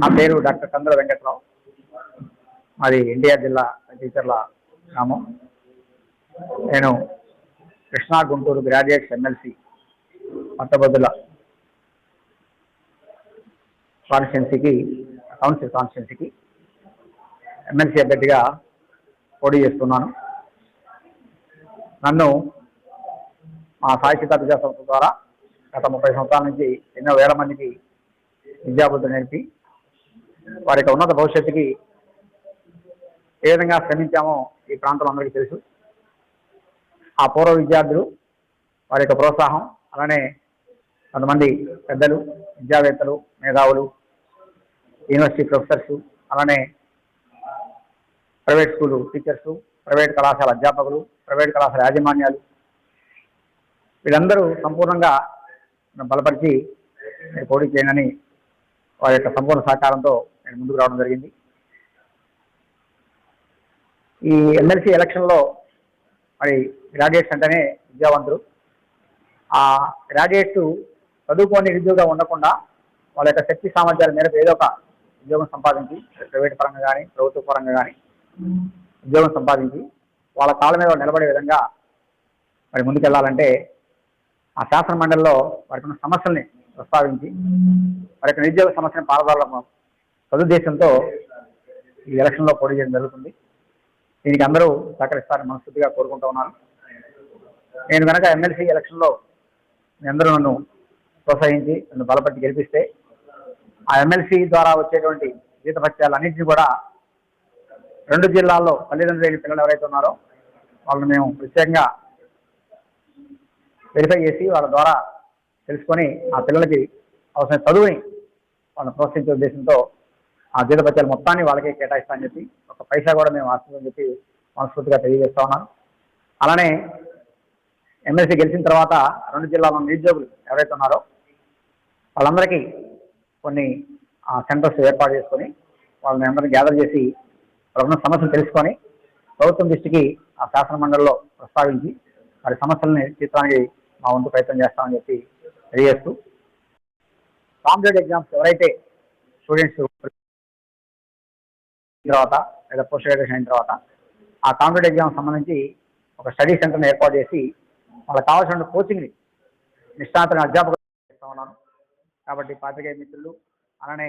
నా పేరు డాక్టర్ చంద్ర వెంకట్రావు. మాది ఎన్టీఆర్ జిల్లా టీచర్ల గ్రామం. నేను కృష్ణా గుంటూరు గ్రాడ్యుయేట్స్ ఎమ్మెల్సీ పట్టభద్రుల కాన్స్టిట్యున్సీకి కౌన్సిల్ కాన్స్టిట్యున్సీకి ఎమ్మెల్సీ అభ్యర్థిగా పోటీ చేస్తున్నాను. నన్ను మా సాహిత్య విద్యా సంస్థ ద్వారా గత ముప్పై సంవత్సరాల నుంచి ఎన్నో వేల మందికి విద్యాబుద్ధులు నేర్పి వారి యొక్క ఉన్నత భవిష్యత్తుకి ఏ విధంగా శ్రమించామో ఈ ప్రాంతంలో అందరికీ తెలుసు. ఆ పూర్వ విద్యార్థులు వారి యొక్క ప్రోత్సాహం అలానే కొంతమంది పెద్దలు విద్యావేత్తలు మేధావులు యూనివర్సిటీ ప్రొఫెసర్స్ అలానే ప్రైవేట్ స్కూలు టీచర్సు ప్రైవేట్ కళాశాల అధ్యాపకులు ప్రైవేట్ కళాశాల యాజమాన్యాలు వీళ్ళందరూ సంపూర్ణంగా బలపరిచి పోటీ చేయనని వారి యొక్క సంపూర్ణ సహకారంతో నేను ముందుకు రావడం జరిగింది. ఈ ఎమ్మెల్సీ ఎలక్షన్లో మరి గ్రాడ్యుయేట్స్ అంటేనే విద్యావంతులు ఆ గ్రాడ్యుయేట్స్ చదువుకోని నిరుద్యోగం ఉండకుండా వాళ్ళ యొక్క శక్తి సామర్థ్యాల మేరకు ఏదో ఒక ఉద్యోగం సంపాదించి ప్రైవేట్ పరంగా కానీ ప్రభుత్వ పరంగా కానీ ఉద్యోగం సంపాదించి వాళ్ళ కాళ్ళ మీద నిలబడే విధంగా మరి ముందుకెళ్ళాలంటే ఆ శాసన మండలిలో వారికి ఉన్న సమస్యల్ని ప్రస్తావించి వారి యొక్క నిరుద్యోగ సమస్యను పారదాల సదుద్దేశంతో ఈ ఎలక్షన్లో పోటీ చేయడం జరుగుతుంది. దీనికి అందరూ సహకరిస్తారని మనస్ఫూర్తిగా కోరుకుంటూ ఉన్నాను. నేను కనుక ఎమ్మెల్సీ ఎలక్షన్లో అందరూ నన్ను ప్రోత్సహించి నన్ను బలపట్టి గెలిపిస్తే ఆ ఎమ్మెల్సీ ద్వారా వచ్చేటువంటి జీతభత్యాలన్నింటినీ కూడా రెండు జిల్లాల్లో తల్లిదండ్రులు లేని పిల్లలు ఎవరైతే ఉన్నారో వాళ్ళని మేము ప్రత్యేకంగా వెరిఫై చేసి వాళ్ళ ద్వారా తెలుసుకొని ఆ పిల్లలకి అవసరం చదువుని వాళ్ళని ప్రోత్సహించే ఉద్దేశంతో ఆ జీతపత్యాలు మొత్తాన్ని వాళ్ళకే కేటాయిస్తామని చెప్పి ఒక పైసా కూడా మేము ఆస్తుందని చెప్పి మనస్ఫూర్తిగా తెలియజేస్తా ఉన్నాను. అలానే ఎమ్మెల్సీ గెలిచిన తర్వాత రెండు జిల్లాలో నిరుద్యోగులు ఎవరైతే ఉన్నారో వాళ్ళందరికీ కొన్ని సెంటర్స్ ఏర్పాటు చేసుకొని వాళ్ళని అందరినీ గ్యాదర్ చేసి వాళ్ళ సమస్యలు తెలుసుకొని ప్రభుత్వం దృష్టికి ఆ శాసన మండలిలో ప్రస్తావించి వారి సమస్యలని తీర్చడానికి మా వంతు ప్రయత్నం చేస్తామని చెప్పి తెలియజేస్తూ. కాంపిటేటివ్ ఎగ్జామ్స్ ఎవరైతే స్టూడెంట్స్ తర్వాత లేదా పోస్ట్ గ్రాడ్యుయేషన్ అయిన తర్వాత ఆ కాంపిటేటివ్ ఎగ్జామ్ సంబంధించి ఒక స్టడీ సెంటర్ని ఏర్పాటు చేసి వాళ్ళకి కావాల్సిన కోచింగ్ని నిష్ణాతులను అధ్యాపకులు చేస్తూ ఉన్నాను. కాబట్టి పాత్రికేయ మిత్రులు అలానే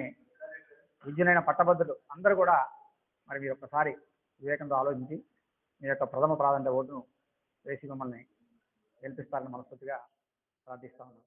విద్యులైన పట్టభద్రులు అందరూ కూడా మరి మీరు ఒక్కసారి వివేకంతో ఆలోచించి మీ యొక్క ప్రథమ ప్రాధాన్యత ఓటును వేసి మిమ్మల్ని గెలిపిస్తారని మనస్ఫూర్తిగా ప్రార్థిస్తా ఉన్నాను.